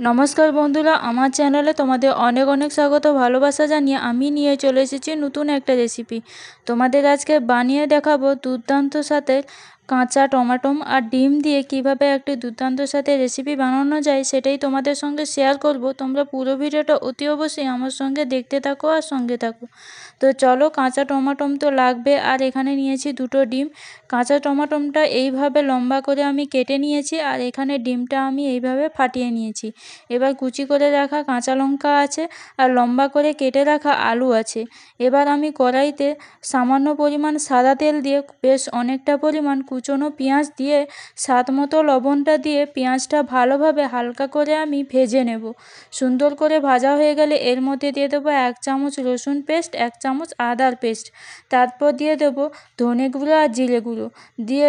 নমস্কার বন্ধুরা, আমার চ্যানেলে তোমাদের অনেক অনেক স্বাগত, ভালোবাসা জানিয়ে আমি নিয়ে চলে এসেছি নতুন একটা রেসিপি তোমাদের আজকে বানিয়ে দেখাবো দুর্দান্ত সাথে কাঁচা টমাটো আর ডিম দিয়ে কীভাবে একটি দুর্দান্ত সাথে রেসিপি বানানো যায় সেটাই তোমাদের সঙ্গে শেয়ার করব। তোমরা পুরো ভিডিওটা অতি অবশ্যই আমার সঙ্গে দেখতে থাকো আর সঙ্গে থাকো। তো চলো কাঁচা টমাটম তো লাগবে আর এখানে নিয়েছি দুটো ডিম। কাঁচা টমাটমটা এইভাবে লম্বা করে আমি কেটে নিয়েছি আর এখানে ডিমটা আমি এইভাবে ফাটিয়ে নিয়েছি। এবার কুচি করে রাখা কাঁচা লঙ্কা আছে আর লম্বা করে কেটে রাখা আলু আছে। এবার আমি কড়াইতে সামান্য পরিমাণ সাদা তেল দিয়ে বেশ অনেকটা পরিমাণ কুচনো পেঁয়াজ দিয়ে, স্বাদ মতো লবণটা দিয়ে পেঁয়াজটা ভালোভাবে হালকা করে আমি ভেজে নেব। সুন্দর করে ভাজা হয়ে গেলে এর মধ্যে দিয়ে দেবো এক চামচ রসুন পেস্ট, এক চামচ আদার পেস্ট। তারপর দিয়ে দেবো ধনে গুঁড়ো আর জিরে গুঁড়ো দিয়ে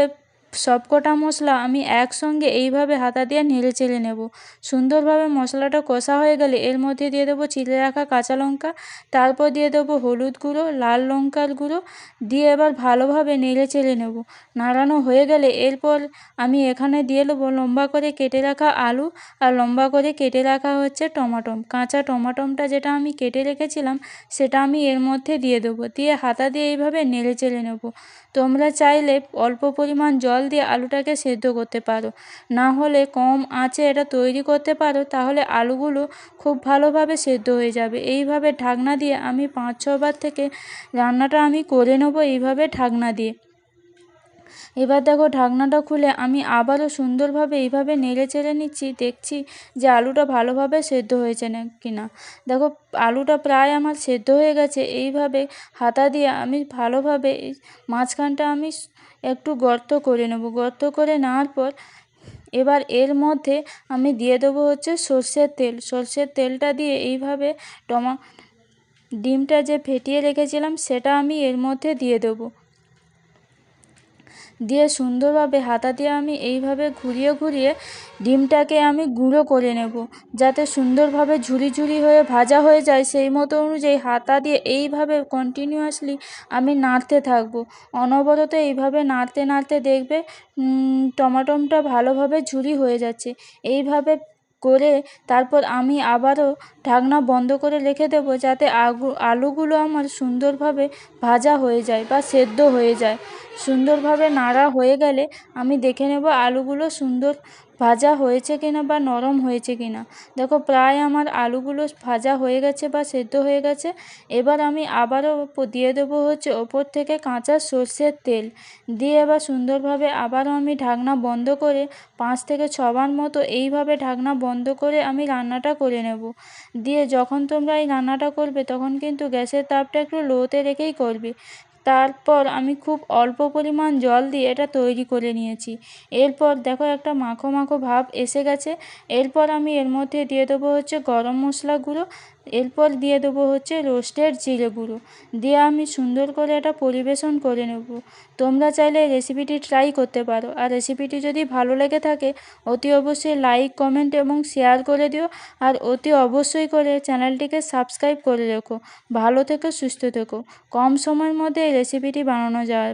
সবকটা মশলা আমি একসঙ্গে এইভাবে হাতা দিয়ে নেড়ে চেড়ে নেব। সুন্দরভাবে মশলাটা কষা হয়ে গেলে এর মধ্যে দিয়ে দেবো চিলে রাখা কাঁচা লঙ্কা, তারপর দিয়ে দেবো হলুদ গুঁড়ো, লাল লঙ্কার গুঁড়ো, দিয়ে এবার ভালোভাবে নেড়ে চেড়ে নেব। নাড়ানো হয়ে গেলে এরপর আমি এখানে দিয়ে দেবো লম্বা করে কেটে রাখা আলু আর লম্বা করে কেটে রাখা হচ্ছে টমাটম। কাঁচা টমাটমটা যেটা আমি কেটে রেখেছিলাম সেটা আমি এর মধ্যে দিয়ে দেবো। দিয়ে হাতা দিয়ে এইভাবে নেড়ে চেড়ে নেব। তোমরা চাইলে অল্প পরিমাণ জল দিয়ে আলুটাকে সেদ্ধ করতে পারো। না হলে কম আঁচে এটা তৈরি করতে পারো, তাহলে আলুগুলো খুব ভালোভাবে সেদ্ধ হয়ে যাবে। এইভাবে ঢাকনা দিয়ে আমি পাঁচ ছবার থেকে রান্নাটা আমি করে নেব এইভাবে ঢাকনা দিয়ে। এবার দেখো ঢাকনাটা খুলে আমি আবারও সুন্দরভাবে এইভাবে নেড়ে চেড়ে নিচ্ছি, দেখছি যে আলুটা ভালোভাবে সেদ্ধ হয়েছে না কি না দেখো আলুটা প্রায় আমার সেদ্ধ হয়ে গেছে। এইভাবে হাতা দিয়ে আমি ভালোভাবে মাঝখানটা আমি একটু গর্ত করে নেব। গর্ত করে নেওয়ার পর এবার এর মধ্যে আমি দিয়ে দেবো হচ্ছে সর্ষের তেল। সর্ষের তেলটা দিয়ে এইভাবে টমা, ডিমটা যে ফেটিয়ে রেখেছিলাম সেটা আমি এর মধ্যে দিয়ে দেবো। দিয়ে সুন্দরভাবে হাতা দিয়ে আমি এইভাবে ঘুরিয়ে ঘুরিয়ে ডিমটাকে আমি গুঁড়ো করে নেব, যাতে সুন্দরভাবে ঝুরি ঝুরি হয়ে ভাজা হয়ে যায়। সেই মতো অনুযায়ী হাতা দিয়ে এইভাবে কন্টিনিউয়াসলি আমি নাড়তে থাকব। অনবরত এইভাবে নাড়তে নাড়তে দেখবে টমাটোমটা ভালোভাবে ঝুরি হয়ে যাচ্ছে। এইভাবে করে তারপর আমি আবারও ঢাকনা বন্ধ করে রেখে দেবো যাতে আলুগুলো আমার সুন্দরভাবে ভাজা হয়ে যায় বা সেদ্ধ হয়ে যায়। সুন্দরভাবে নাড়া হয়ে গেলে আমি দেখে নেব আলুগুলো সুন্দর ভাজা হয়েছে কিনা বা নরম হয়েছে কিনা? দেখো, প্রায় আমার আলুগুলো ভাজা হয়ে গেছে বা সেদ্ধ হয়ে গেছে। এবার আমি আবারও দিয়ে দেবো হচ্ছে ওপর থেকে কাঁচা সর্ষের তেল। দিয়ে এবার সুন্দরভাবে আবারও আমি ঢাকনা বন্ধ করে পাঁচ থেকে ছবার মতো এইভাবে ঢাকনা বন্ধ করে আমি রান্নাটা করে নেব। দিয়ে যখন তোমরা এই রান্নাটা করবে, তখন কিন্তু গ্যাসের তাপটা একটু লোতে রেখেই করবে। তারপর আমি খুব অল্প পরিমাণ জল দিয়ে এটা তৈরি করে নিয়েছি। এরপর দেখো একটা মাখো মাখো ভাব এসে গেছে। এরপর আমি এর মধ্যে দিয়ে দেবো হচ্ছে গরম মশলাগুলো এরপর দিয়ে দেবো হচ্ছে রোস্টেড জিরে গুঁড়ো। দিয়ে আমি সুন্দর করে এটা পরিবেশন করে নেব। তোমরা চাইলে রেসিপিটি ট্রাই করতে পারো। আর রেসিপিটি যদি ভালো লেগে থাকে, অতি অবশ্যই লাইক কমেন্ট এবং শেয়ার করে দিও। আর অতি অবশ্যই করে চ্যানেলটিকে সাবস্ক্রাইব করে রেখো। ভালো থেকো, সুস্থ থেকো। কম সময়ের মধ্যে এই রেসিপিটি বানানো যায়।